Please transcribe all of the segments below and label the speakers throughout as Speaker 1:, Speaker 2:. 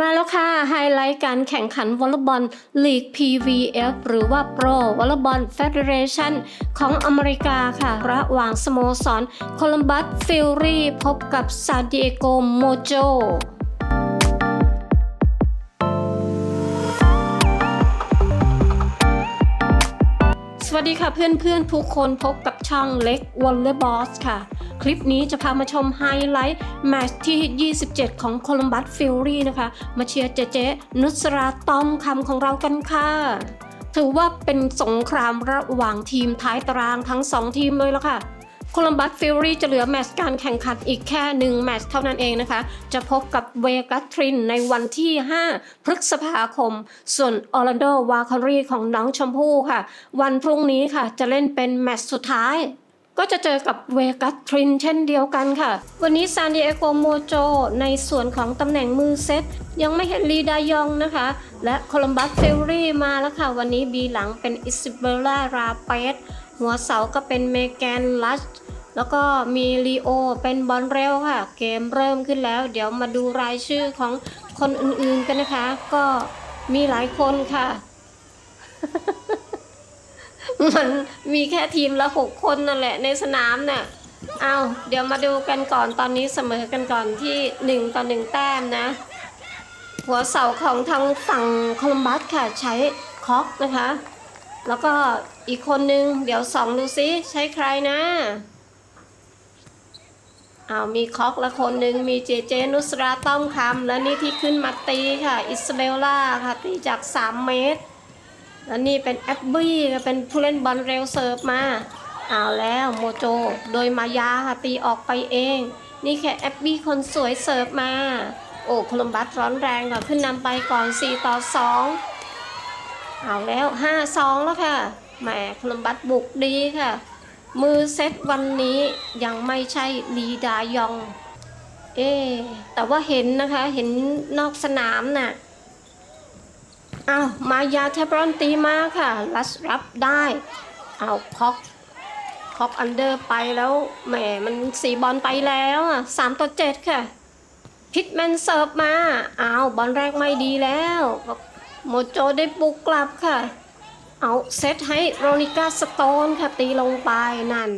Speaker 1: มาแล้วค่ะ ไฮไลท์การแข่งขันวอลเลย์บอลลีก PVF หรือว่า Pro วอลเลย์บอล Federation ของอเมริกาค่ะ ระหว่างสโมสรโคลัมบัสฟิลรีพบกับซานดิเอโกโมโจสวัสดีค่ะเพื่อนๆ ทุกคนพบกับช่องเล็กวอลเลย์บอสค่ะ คลิปนี้จะพามาชมไฮไลท์แมตช์ที่ 27 ของโคลัมบัสฟิลลี่นะคะ มาเชียร์เจเจนุสราตอมคำของเรากันค่ะถือว่าเป็นสงครามระหว่างทีมท้ายตารางทั้ง 2 ทีมเลยละค่ะ โคลัมบัสฟิลลี่จะเหลือแมตช์การแข่งขันอีกแค่หนึ่งแมตช์เท่านั้นเองนะคะ จะพบกับเวกัสทรินในวันที่ 5 พฤษภาคม ส่วนออร์แลนโดวาคารีของน้องชมพู่ค่ะ วันพรุ่งนี้ค่ะจะเล่นเป็นแมตช์สุดท้าย ก็จะเจอกับเวกัสทรินเช่นเดียวกันค่ะ วันนี้ซานดิเอโกโมโจในส่วนของตำแหน่งมือเซต ยังไม่เห็นลีดายองนะคะ และโคลัมบัสเฟลลี่มาแล้วค่ะ วันนี้บีหลังเป็นอิสเบลล่าราเปสหัวเสาก็เป็นเมแกนลัชแล้วก็มีลีโอเป็นบอลเร็วค่ะ เกมเริ่มขึ้นแล้ว เดี๋ยวมาดูรายชื่อของคนอื่นๆกันนะคะ ก็มีหลายคนค่ะ มันมีแค่ทีมละหกคนนั่นแหละในสนามน่ะเอาเดี๋ยวมาดูกันก่อนตอนนี้เสมอกันก่อนที่หนึ่งต่อหนึ่งแต้มนะ หัวเสาของทางฝั่งโคลัมบัสค่ะใช้คอกนะคะ แล้วก็อีกคนนึง เดี๋ยวสองดูซิใช้ใครนะเอามีคอกละคนหนึ่งมีเจเจนุสราต้อมคำและนี่ที่ขึ้นมาตีค่ะ อิสเบลล่าค่ะตีจาก 3 เมตร แล้วนี่เป็นแอบบี้ค่ะเป็นผู้เล่นบอลเร็วเสิร์ฟมาเอาแล้วโมโจ โดยมายาค่ะตีออกไปเอง นี่แค่แอบบี้คนสวยเสิร์ฟมา โอ้โคลัมบัสร้อนแรงค่ะขึ้นนำไปก่อน 4 ต่อ 2 เอาแล้ว 5-2 แล้วค่ะแหมโคลัมบัสบุกดีค่ะ มือเซตวันนี้ยังไม่ใช่ลีดายอง เอ๊แต่ว่าเห็นนะคะเห็นนอกสนามน่ะ อ้าวมายาเทบรอนตีมาค่ะลัสรับได้เอาคอกคอกอันเดอร์ไปแล้วแหมมันสีบอลไปแล้วอะสามต่อเจ็ดค่ะพิทแมนเสิร์ฟมาอ้าวบอลแรกไม่ดีแล้วโมโจได้บุกกลับค่ะ เอาเซตให้โรนิก้าสโตนค่ะตีลงไปนั่น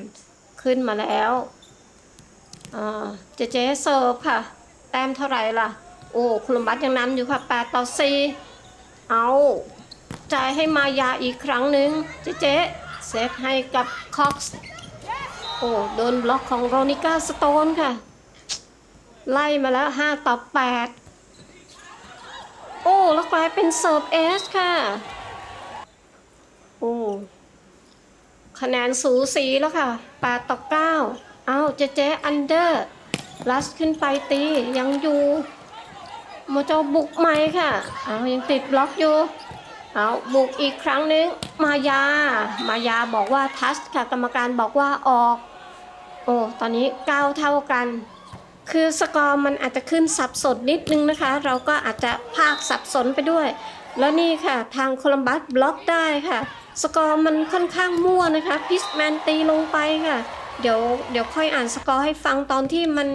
Speaker 1: ขึ้นมาแล้วเจเจเสิร์ฟค่ะ แต้มเท่าไหร่ล่ะ โอ้คลัมบัสยังนำอยู่ค่ะ 8 ต่อ 4 เอาจ่ายให้มายาอีกครั้งหนึ่งเจเจเซตให้กับคอกส์โอ้โดนบล็อกของโรนิก้าสโตนค่ะ ไล่มาแล้ว 5 ต่อ 8 โอ้ แล้วกลายเป็นเสิร์ฟเอสค่ะ โอ้ คะแนนสูสีแล้วค่ะ 8 ต่อ 9 เอาเจ๊เจ๊อันเดอร์ลัสขึ้นไปตียังอยู่ โมโจบุกใหม่ค่ะ เอายังติดบล็อกอยู่ เอาบุกอีกครั้งนึง มายา มายาบอกว่าทัชค่ะกรรมการบอกว่าออก โอ้ตอนนี้9เท่ากัน คือสกอร์มันอาจจะขึ้นสับสนนิดนึงนะคะ เราก็อาจจะภาคสับสนไปด้วย แล้วนี่ค่ะทางโคลัมบัสบล็อกได้ค่ะ สกอร์มันค่อนข้างมั่วนะคะพิสแมนตีลงไปค่ะ เดี๋ยวเดี๋ยวค่อยอ่านสกอร์ให้ฟังตอนที่มัน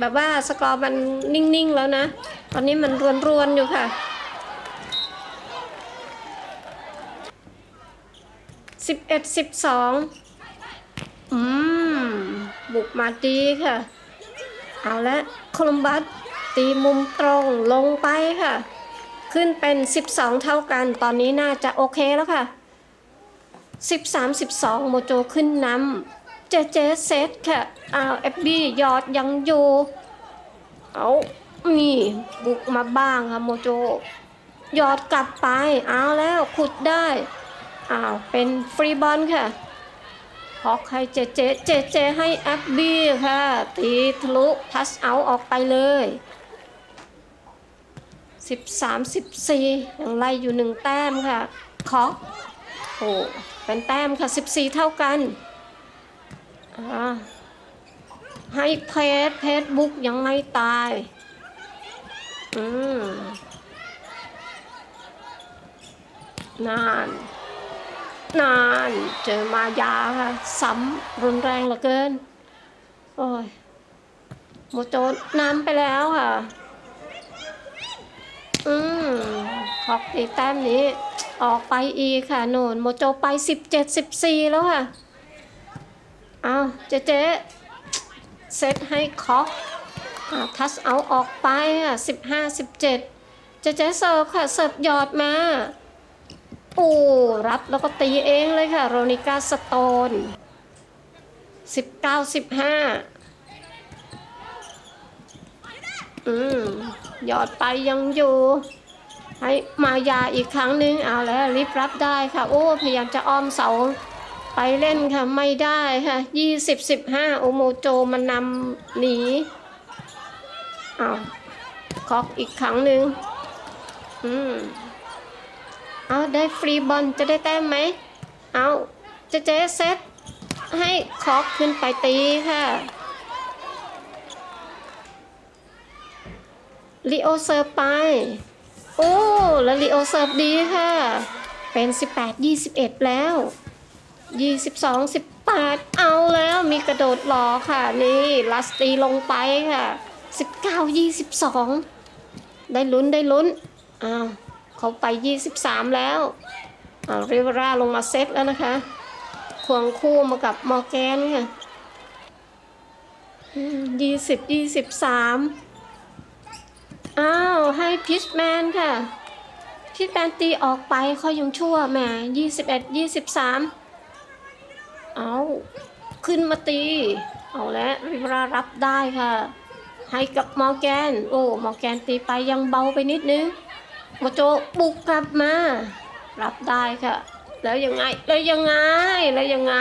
Speaker 1: แบบว่าสกอร์มันนิ่งๆแล้วนะ ตอนนี้มันรวนๆอยู่ค่ะสิบเอ็ดสิบสองอืม บุกมาดีค่ะ เอาละโคลัมบัสตีมุมตรงลงไปค่ะ ขึ้นเป็น 12 เท่ากัน ตอนนี้น่าจะโอเคแล้วค่ะ 13 12 โมโจขึ้นนำ เจเจเซตค่ะอ้าวเอฟบี้ยอดยังอยู่เอานี่บุกมาบ้างค่ะโมโจยอดกลับไป เอาแล้วขุดได้ อ้าว เป็นฟรีบอลค่ะฮอกให้เจเจเจเจให้แอปบี้ค่ะ ตีทะลุทัสเอาออกไปเลย 13 14ยังไล่อยู่หนึ่งแต้มค่ะคอกโอ้เป็นแต้มค่ะ 14 เท่ากันอ่า ให้เพจเพจบุ๊กยังไม่ตาย อืมนาน นาน เจอมายาซ้ำรุนแรงเหลือเกิน โอ้ยโมโจน้ำไปแล้วค่ะอกตีแต้มนี้ ออกไปอีกค่ะโนนโมโจไป17 14แล้วค่ะ เอาเจ๊เจ๊เซตให้คอกทัสเอาออกไปค่ะ15 17เจ๊เจ๊เสิร์ฟค่ะเสิร์ฟหยอดมาโอ้รับแล้วก็ตีเองเลยค่ะ โรนิก้าสโตน19 15อืมหยอดไปยังอยู่ ให้มายาอีกครั้งนึงเอาแล้วรีบรับได้ค่ะ โอ้ พยายามจะอ้อมเสา ไปเล่นค่ะ ไม่ได้ค่ะ20 15โอโมโจมันนำหนีเอาคอกอีกครั้งหนึ่งอืมเอาได้ฟรีบอลจะได้แต้มไหม เอาเจเจเซตให้คอกขึ้นไปตีค่ะลีโอเซิร์ฟไป โอ้ แล้วลีโอเซิร์ฟดีค่ะ เป็น 18 21 แล้ว 22 18เอาแล้วมีกระโดดหลอค่ะนี่ลัสตีลงไปค่ะ19 22ได้ลุ้นได้ลุ้นอ้าวเขาไป23แล้วอาริเวราลงมาเซตแล้วนะคะควงคู่มากับมอร์แกนค่ะยี่สิบยี่สิบสามอ้าวให้พิชแมนค่ะพิชแมนตีออกไปเขายังชั่วแหมยี่สิบเอ็ดยี่สิบสาม เอาขึ้นมาตี เอาแล้วริเวรารับได้ค่ะ ให้กับมอแกน โอ้มอแกนตีไปยังเบาไปนิดนึงโมโจบุกกลับมา รับได้ค่ะ แล้วยังไง แล้วยังไง แล้วยังไง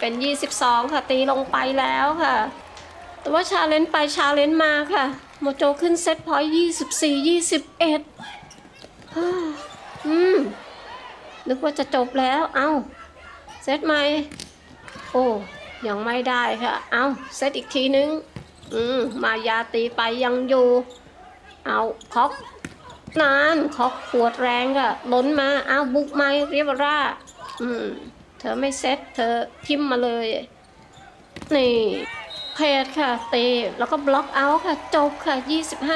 Speaker 1: เป็น 22 ค่ะ ตีลงไปแล้วค่ะ แต่ว่าชาเลนจ์ไปชาเลนจ์มาค่ะ โมโจขึ้นเซตพอยต์24 21ฮ่าอืมนึกว่าจะจบแล้ว เอาเซตใหม่ โอ้ยังไม่ได้ค่ะ เอาเซตอีกทีนึง อืม มายาตีไปยังอยู่ เอาคอกนานเขาขวดแรงก็ล้นมา เอาบุกไมาเรียบร่า อืม เธอไม่เซตเธอพิมพ์มาเลย นี่เพจค่ะเตะแล้วก็บล็อกเอาค่ะ จบค่ะ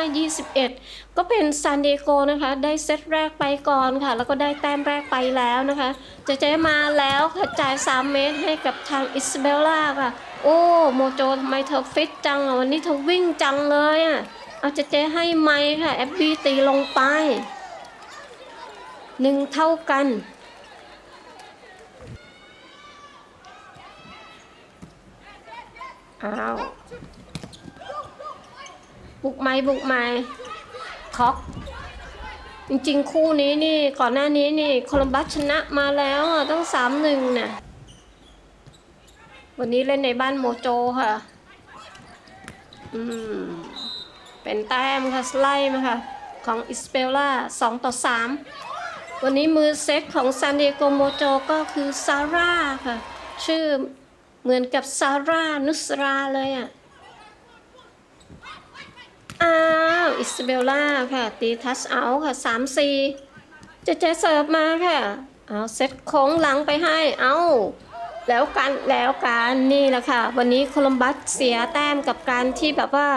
Speaker 1: 25 21 ก็เป็นซานดิเอโกนะคะ ได้เซตแรกไปก่อนค่ะ แล้วก็ได้แต้มแรกไปแล้วนะคะ เจเจมาแล้วค่ะจาย3เมตรให้กับทางอิสเบลล่าค่ะ โอ้โมโจทำไมเธอฟิตจังอะวันนี้เธอวิ่งจังเลยอะเอาเจเจให้ไม้ค่ะแอฟบีตีลงไปหนึ่งเท่ากันอ้าวบุกไม้บุกไม้คอก จริงๆ คู่นี้นี่ก่อนหน้านี้นี่โคลัมบัสชนะมาแล้วอะต้องสามหนึ่งน่ะวันนี้เล่นในบ้านโมโจค่ะ อืม เป็นแต้มค่ะสไลด์มาค่ะ ของอิสเปลล่า2ต่อ3วันนี้มือเซตของซานดิเอโกโมโจก็คือซาร่าค่ะ ชื่อเหมือนกับซาร่านุสราเลยอะ อ้าว อิสเบลล่าค่ะ ตีทัชเอาค่ะ3 4จะเจเสิร์ฟมาค่ะ เอาเซตโค้งหลังไปให้ เอาแล้วกันแล้วกันนี่แหละค่ะ วันนี้โคลัมบัสเสียแต้มกับการที่แบบว่า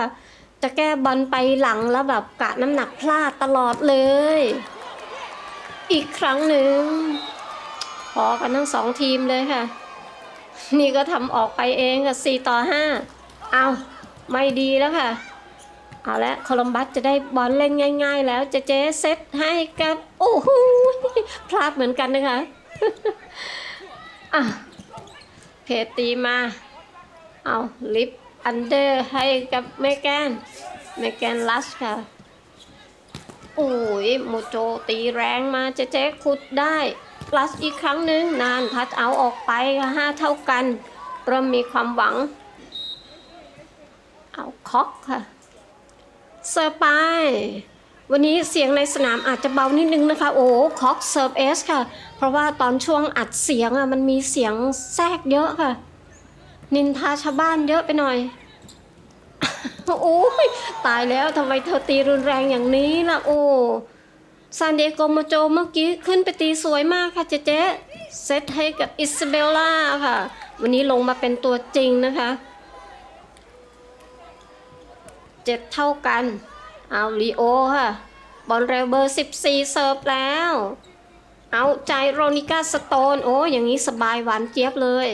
Speaker 1: จะแก้บอลไปหลังแล้วแบบกะน้ำหนักพลาดตลอดเลย อีกครั้งหนึ่งพอกันทั้งสองทีมเลยค่ะ นี่ก็ทำออกไปเองค่ะ4ต่อ5เอาไม่ดีแล้วค่ะ เอาละโคลัมบัสจะได้บอลเล่นง่าย ๆ แล้วจะเจ๊เซตให้กับโอ้โหพลาดเหมือนกันนะคะอะเพจตีมา เอาลิฟอันเดอร์ให้กับเมแกนเมแกนลัสค่ะโอ้ยโมโจตีแรงมาเจ๊เจ๊ขุดได้ลัสอีกครั้งหนึ่งนานทัดเอาออกไปค่ะห้าเท่ากัน เริ่มมีความหวัง เอาคอกค่ะ เสิร์ฟไป วันนี้เสียงในสนามอาจจะเบานิดนึงนะคะ โอ้คอกเสิร์ฟเอสค่ะ เพราะว่าตอนช่วงอัดเสียงอะมันมีเสียงแทรกเยอะค่ะ นินทาชาวบ้านเยอะไปหน่อยโอ้ยตายแล้วทำไมเธอตีรุนแรงอย่างนี้ล่ะ โอ้ซานเดโกโมโจเมื่อกี้ขึ้นไปตีสวยมากค่ะเจ๊เจ๊เซตให้กับอิสเบลล่าค่ะ วันนี้ลงมาเป็นตัวจริงนะคะ เจ็ดเท่ากัน เอาลีโอค่ะ บอลเร็วเบอร์ 14เสิร์ฟแล้ว เอาใจโรนิก้าสโตน โอ้อย่างนี้สบายหวานเจี๊ยบเลย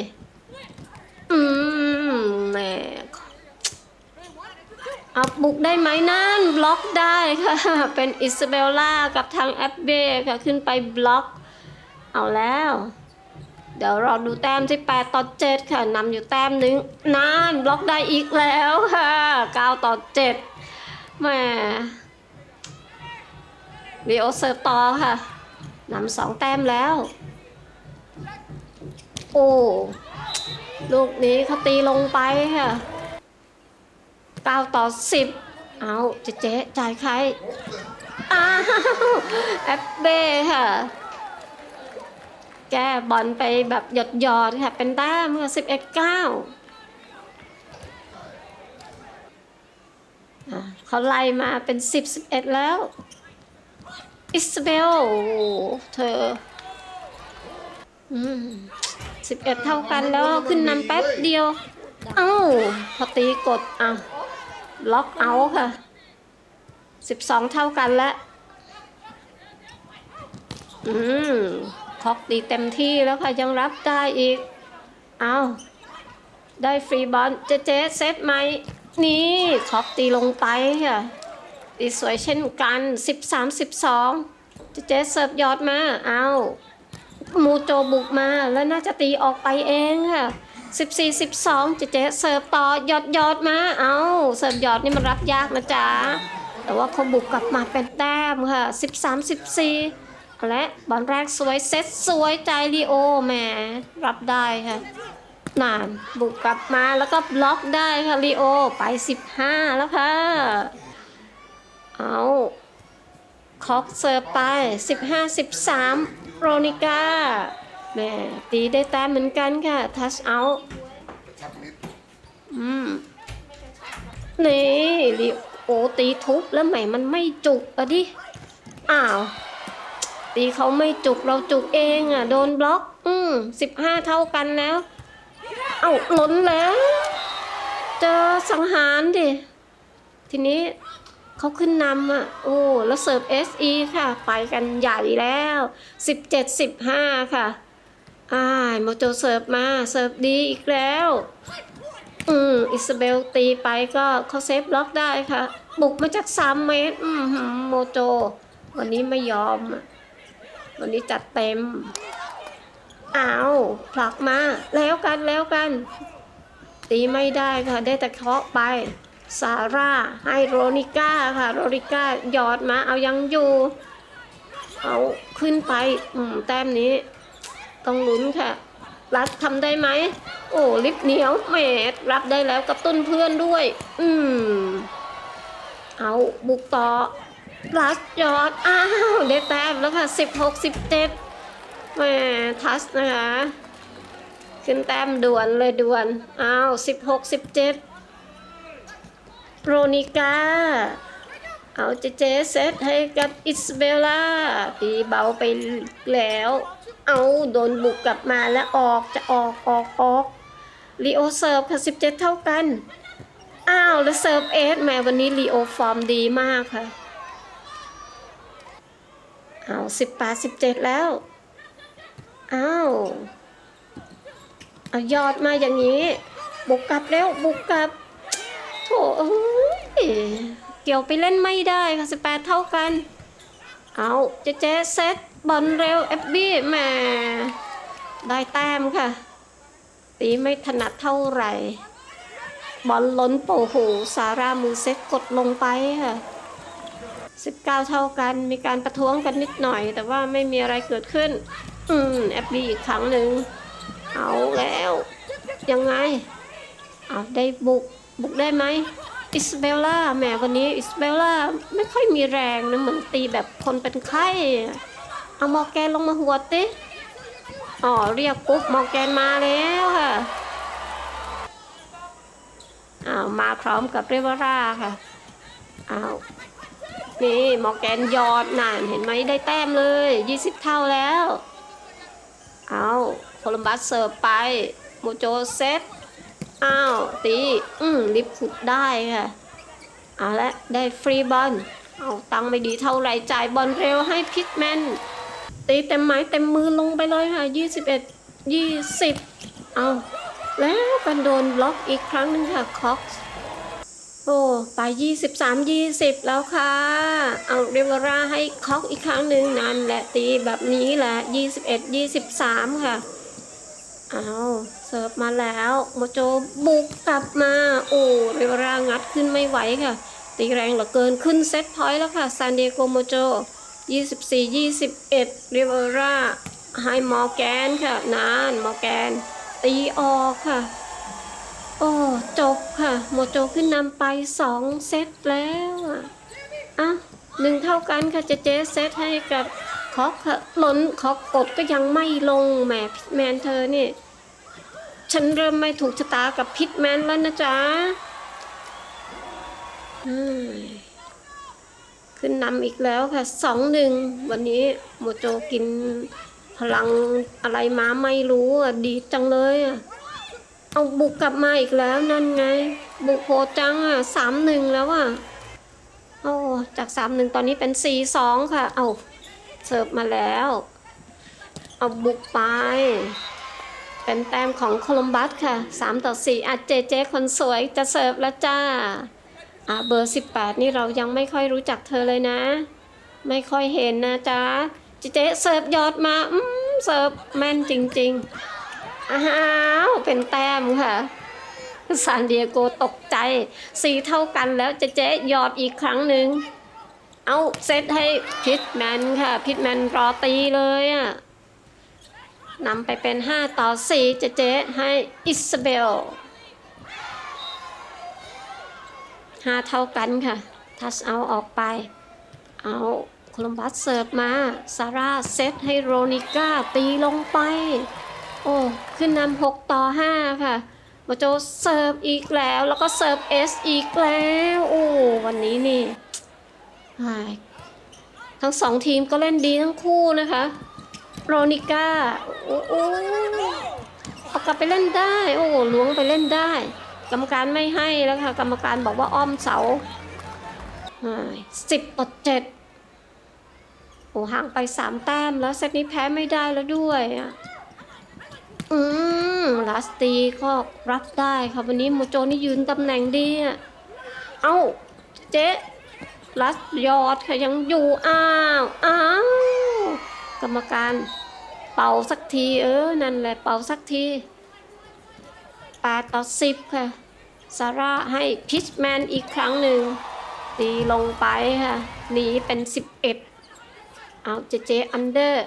Speaker 1: อืมแหมเอาบุกได้ไหมนั่น บล็อกได้ค่ะ เป็นอิซาเบลล่ากับทางแอปเบค่ะ ขึ้นไปบล็อก เอาแล้ว เดี๋ยวรอดูแต้มที่8ต่อ7ค่ะนำอยู่แต้มหนึ่งนั่นบล็อกได้อีกแล้วค่ะ9ต่อ7แหมลีโอเซิร์ฟต่อค่ะนำสองแต้มแล้ว โอ้ลูกนี้เขาตีลงไปค่ะ9ต่อ 10 เอาเจ๊เจ๊จ่ายใครอ้าวแอปเบ้ค่ะ แก้บอลไปแบบหยดหยอดๆค่ะเป็นแต้มค่ะสิบเอ็ดเก้าเขาไล่มาเป็นสิบสิบเอ็ดแล้ว อิสเบลเธออืมสิบเอ็ดเท่ากันแล้วขึ้นนำแป๊บเดียว เอ้า พอตีกดอะล็อกเอาค่ะสิบสองเท่ากันแล้ว อืม คอกตีเต็มที่แล้วค่ะ ยังรับได้อีก เอาได้ฟรีบอลเจเจเซตไหม นี่คอกตีลงไปค่ะตีสวยเช่นกัน 13 12 เจเจเสิร์ฟยอดมา เอามูโจบุกมาแล้วน่าจะตีออกไปเองค่ะ14 12 เจเจเสิร์ฟต่อยอดยอดมา เอาเสิร์ฟยอดนี่มันรับยากนะจ๊ะ แต่ว่าเขาบุกกลับมาเป็นแต้มค่ะ 13 14 และบอลแรกสวยเซตสวยใจลีโอแหมรับได้ค่ะนานบุกกลับมาแล้วก็บล็อกได้ค่ะลีโอไป 15 แล้วค่ะ เอาคอกเสิร์ฟไป 15 13โรนิก้าแหมตีได้แต้มเหมือนกันค่ะ ทัชเอาท์อืมนี่ลีโอตีทุบแล้วแหมมันไม่จุกอะดิ อ้าว ตีเขาไม่จุกเราจุกเองอะ โดนบล็อก อืมสิบห้าเท่ากันแล้ว เอ้าล้นแล้ว เจอสังหารดิ ทีนี้เขาขึ้นนำอะ โอ้ แล้วเสิร์ฟ SE ค่ะ ไปกันใหญ่แล้วสิบเจ็ดสิบห้าค่ะอ้าโมโจเสิร์ฟมา เสิร์ฟดีอีกแล้ว อืมอิสเบลตีไปก็เขาเซฟบล็อกได้ค่ะ บุกมาจาก3เมตรอืมหืมโมโจ วันนี้ไม่ยอมอะ วันนี้จัดเต็ม เอาผลักมา แล้วกันแล้วกัน ตีไม่ได้ค่ะ ได้แต่เคาะไป ซาร่าให้โรนิก้าค่ะ โรนิก้าหยอดมา เอายังอยู่ เอาขึ้นไป อืม แต้มนี้ ต้องลุ้นค่ะ รัดทำได้ไหม โอ้ลิฟเหนียวแหมรับได้แล้วกระตุ้นเพื่อนด้วย อืม เอาบุกต่อ รัดยอดอ้าวได้แต้มแล้วค่ะสิบหกสิบเจ็ดแหมทัสนะคะ ขึ้นแต้มด่วนเลยด่วนอ้าวสิบหกสิบเจ็ดโรนิก้าเอาเจเจเซตให้กับอิสเบลล่าตีเบาไปแล้ว เอาโดนบุกกลับมาแล้วออกจะออกออกออกลีโอเซิร์ฟค่ะสิบเจ็ดเท่ากัน อ้าว แล้วเซิร์ฟเอสแม่วันนี้ลีโอฟอร์มดีมากค่ะ เอาสิบแปดสิบเจ็ดแล้ว อ้าว เอายอดมาอย่างนี้ บุกกลับแล้วบุกกลับ โถเอ้ยเกี่ยวไปเล่นไม่ได้ค่ะสิบแปดเท่ากัน เอาเจ๊เจ๊เซตบอลเร็วเอฟบี้แหมได้แต้มค่ะ ตีไม่ถนัดเท่าไหร่ บอลล้นโปโหซาร่ามือเซ็ตกดลงไปค่ะ 19 เท่ากัน มีการประท้วงกันนิดหน่อย แต่ว่าไม่มีอะไรเกิดขึ้น อืมแอปบีอีกครั้งหนึ่งเอาแล้ว ยังไงเอาได้บุก บุกได้ไหมอิสเบลล่าแหมวันนี้อิสเบลล่าไม่ค่อยมีแรงนะเหมือนตีแบบคนเป็นไข้เอามอแกนลงมาหัวติอ๋อเรียกปุ๊บมอแกนมาแล้วค่ะอ้าวมาพร้อมกับเรเวราค่ะอ้าว นี่มอแกนยอดนานเห็นไหมได้แต้มเลย 20 เท่าแล้ว เอาโคลัมบัสเสิร์ฟไปโมโจเซตอ้าวตีอืมลิฟต์ขุดได้ค่ะเอาละได้ฟรีบอลเอาตังไม่ดีเท่าไรจ่ายบอลเร็วให้พิทแมนตีเต็มไม้เต็มมือลงไปเลยค่ะ 21 20 เอาแล้วกันโดนบล็อกอีกครั้งหนึ่งค่ะคอก โอ้ไป23 20 แล้วค่ะ เอาเรเวราให้คอกอีกครั้งหนึ่งนั่นแหละตีแบบนี้แหละ 21 23 ค่ะ เอาเสิร์ฟมาแล้วโมโจบุกกลับมา โอ้เรเวรางัดขึ้นไม่ไหวค่ะ ตีแรงเหลือเกินขึ้นเซตพอยต์แล้วค่ะซานดิเอโกโมโจ 24 21เรเวราให้มอร์แกนค่ะนานมอร์แกน ตีออกค่ะ โอ้จบค่ะโมโจขึ้นนำไป2เซตแล้วอะอะหนึ่งเท่ากันค่ะเจเจเซตให้กับคอกค่ะล้นคอกกดก็ยังไม่ลงแหมพิทแมนเธอนี่ ฉันเริ่มไม่ถูกชะตากับพิทแมนแล้วนะจ๊ะขึ้นนำอีกแล้วค่ะสองหนึ่งวันนี้โมโจกินพลังอะไรมาไม่รู้อะดีจังเลยอะ เอาบุกกลับมาอีกแล้วนั่นไง บุกโหดจังอะสามหนึ่งแล้วอะโอ้จากสามหนึ่งตอนนี้เป็นสี่สองค่ะ เอาเสิร์ฟมาแล้ว เอาบุกไป เป็นแต้มของโคลัมบัสค่ะสามต่อสี่อะเจเจคนสวยจะเสิร์ฟแล้วจ้าอะเบอร์18นี่เรายังไม่ค่อยรู้จักเธอเลยนะ ไม่ค่อยเห็นนะจ๊ะเจเจเสิร์ฟยอดมาอืมเสิร์ฟแม่นจริง ๆ อ้าวเป็นแต้มค่ะซานดิเอโกตกใจสีเท่ากันแล้วเจเจยอดอีกครั้งหนึ่งเอาเซตให้พิทแมนค่ะ พิทแมนรอตีเลยอะนำไปเป็น 5 ต่อ4เจเจให้อิสเบลห้าเท่ากันค่ะ ทัชเอาออกไป เอาโคลัมบัสเสิร์ฟมา ซาร่าเซตให้โรนิก้าตีลงไป โอ้ขึ้นนำหกต่อห้าค่ะโมโจเสิร์ฟอีกแล้วแล้วก็เสิร์ฟเอสอีกแล้วโอ้วันนี้นี่ทั้งสองทีมก็เล่นดีทั้งคู่นะคะโรนิก้าโอ้โอเอากลับไปเล่นได้ โอ้ล้วงไปเล่นได้ กรรมการไม่ให้แล้วค่ะ กรรมการบอกว่าอ้อมเสาสิบต่อเจ็ดโอ้ห่างไปสามแต้มแล้วเซตนี้แพ้ไม่ได้แล้วด้วยอะ อืมลาสตีก็รับได้ค่ะวันนี้โมโจนี่ยืนตำแหน่งดีอะเอ้า เจ๊ลัสยอดค่ะยังอยู่อ้าวอ้าวกรรมการเป่าสักทีเออ นั่นแหละเป่าสักที8ต่อ10ค่ะซาร่าให้พิชแมนอีกครั้งหนึ่งตีลงไปค่ะหนีเป็น 11 เอาเจเจอันเดอร์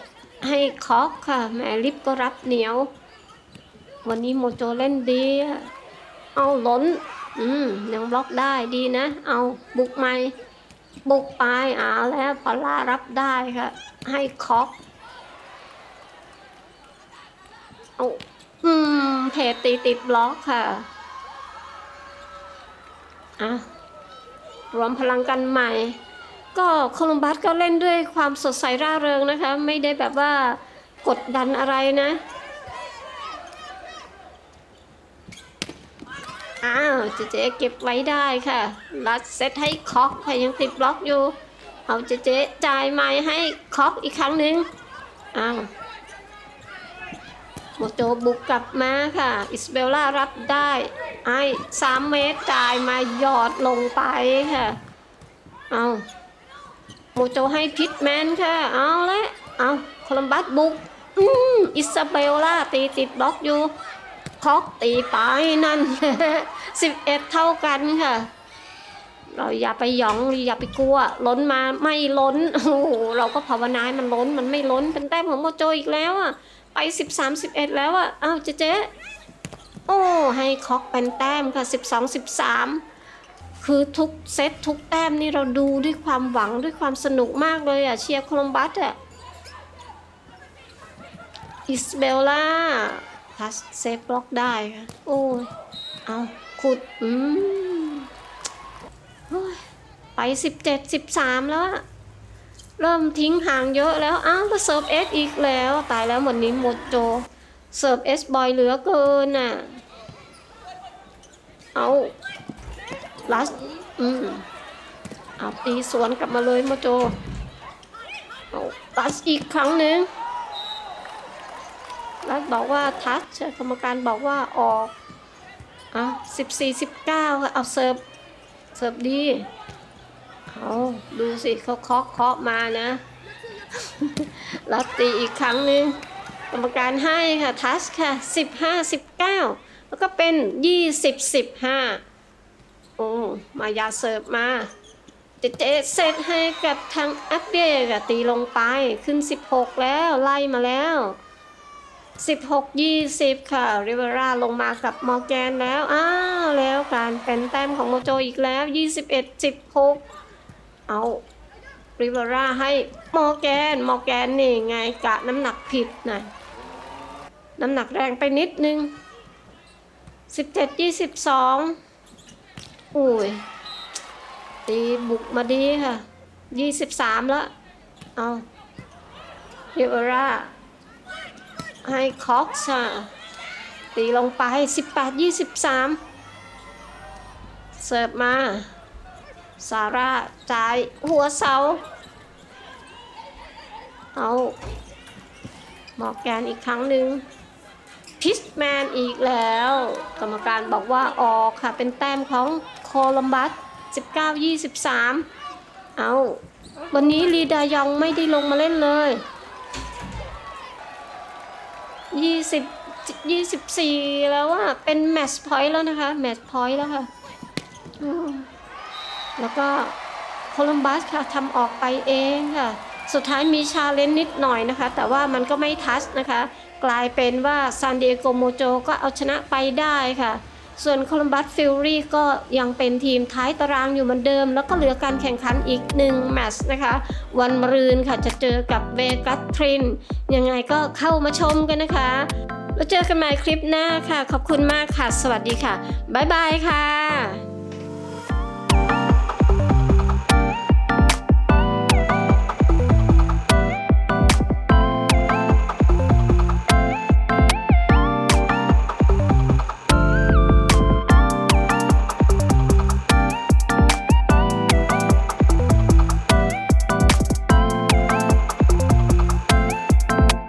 Speaker 1: ให้คอกค่ะ แมลิฟก็รับเหนียว วันนี้โมโจเล่นดี เอาล้น อืม ยังบล็อกได้ดีนะ เอาบุกใหม่บุกไปอ่าแล้วปาลารับได้ค่ะ ให้คอกเอาอืม เพจตีติดบล็อกค่ะ อะ รวมพลังกันใหม่ ก็โคลัมบัสก็เล่นด้วยความสดใสร่าเริงนะคะ ไม่ได้แบบว่ากดดันอะไรนะ อ้าวเจเจเก็บไว้ได้ค่ะลัดเซตให้คอกค่ะยังติดบล็อกอยู่ เอาเจเจจ่ายไม้ให้คอกอีกครั้งหนึ่งอ้าวโมโจบุกกลับมาค่ะ อิสเบลล่ารับได้ ไอ้สามเมตรจ่ายมาหยอดลงไปค่ะ เอาโมโจให้พิทแมนค่ะ เอาละเอาโคลัมบัสบุก อืม อิสเบลล่าตีติดบล็อกอยู่ คอกตีไปนั่นสิบเอ็ดเท่ากันค่ะ เราอย่าไปหยองอย่าไปกลัว ล้นมาไม่ล้นโอ้เราก็ภาวนาให้มันล้นมันไม่ล้นเป็นแต้มของโมโจอีกแล้วอะ ไปสิบสามสิบเอ็ดแล้วอะอ้าวเจ๊เจ๊โอ้ให้คอกเป็นแต้มค่ะสิบสองสิบสามคือทุกเซตทุกแต้มนี่เราดูด้วยความหวังด้วยความสนุกมากเลยอะเชียร์โคลัมบัสอะอิสเบลล่า พัสเซฟบล็อกได้ค่ะโอ้ย เอาขุด อืมโอ้ยไปสิบเจ็ดสิบสามแล้วอะเริ่มทิ้งห่างเยอะแล้ว อ้าวแล้วเซิร์ฟเอสอีกแล้ว ตายแล้ววันนี้หมดโจเสิร์ฟเอสบอยเหลือเกินน่ะ เอาลัสอืมเอเอาตีสวนกลับมาเลยโมโจ เอาตัสอีกครั้งหนึ่ง แล้วบอกว่าทัชกรรมการบอกว่าออกอะสิบสี่สิบเก้าเอาเสิร์ฟเสิร์ฟดีเอาดูสิเขาเคาะเคาะมานะแล้วตีอีกครั้งหนึ่งกรรมการให้ค่ะ ทัชค่ะสิบห้าสิบเก้าแล้วก็เป็นยี่สิบสิบห้าโอ้มายาเสิร์ฟมาเจเจเซตให้กับทางอัปเดตตีลงไปขึ้น 16 แล้วไล่มาแล้ว 16 20 ค่ะริเวราลงมากับมอร์แกนแล้ว อ้าวแล้วการเป็นแต้มของโมโจอีกแล้ว 21 16 เอาริเวราให้มอร์แกนมอร์แกนนี่ไงกะน้ำหนักผิดหน่อยน้ำหนักแรงไปนิดนึง 17 22 อุ้ยตีบุกมาดีค่ะยี่สิบสามแล้ว เอาเฮเวรา ให้คอกซ์ค่ะตีลงไปสิบแปดยี่สิบสามเสิร์ฟมา ซาร่าจ่ายหัวเสา เอาหมอร์แกนอีกครั้งหนึ่งพิชแมนอีกแล้ว กรรมการบอกว่าออกค่ะ เป็นแต้มของโคลัมบัส 19 23 เอาวันนี้ลีดายองไม่ได้ลงมาเล่นเลย 20 24 แล้วอะเป็นแมตช์พอยต์แล้วนะคะแมตช์พอยต์แล้วค่ะแล้วก็โคลัมบัสค่ะทำออกไปเองค่ะ สุดท้ายมีชาเลนจ์นิดหน่อยนะคะ แต่ว่ามันก็ไม่ทัชนะคะ กลายเป็นว่าซานดิเอโกโมโจก็เอาชนะไปได้ค่ะ ส่วนโคลัมบัสฟิลลี่ก็ยังเป็นทีมท้ายตารางอยู่เหมือนเดิม แล้วก็เหลือการแข่งขันอีก 1 แมตช์นะคะ วันมะรืนค่ะจะเจอกับเวกัสทรินยังไงก็เข้ามาชมกันนะคะ แล้วเจอกันใหม่คลิปหน้าค่ะ ขอบคุณมากค่ะ สวัสดีค่ะ บ๊ายบายค่ะ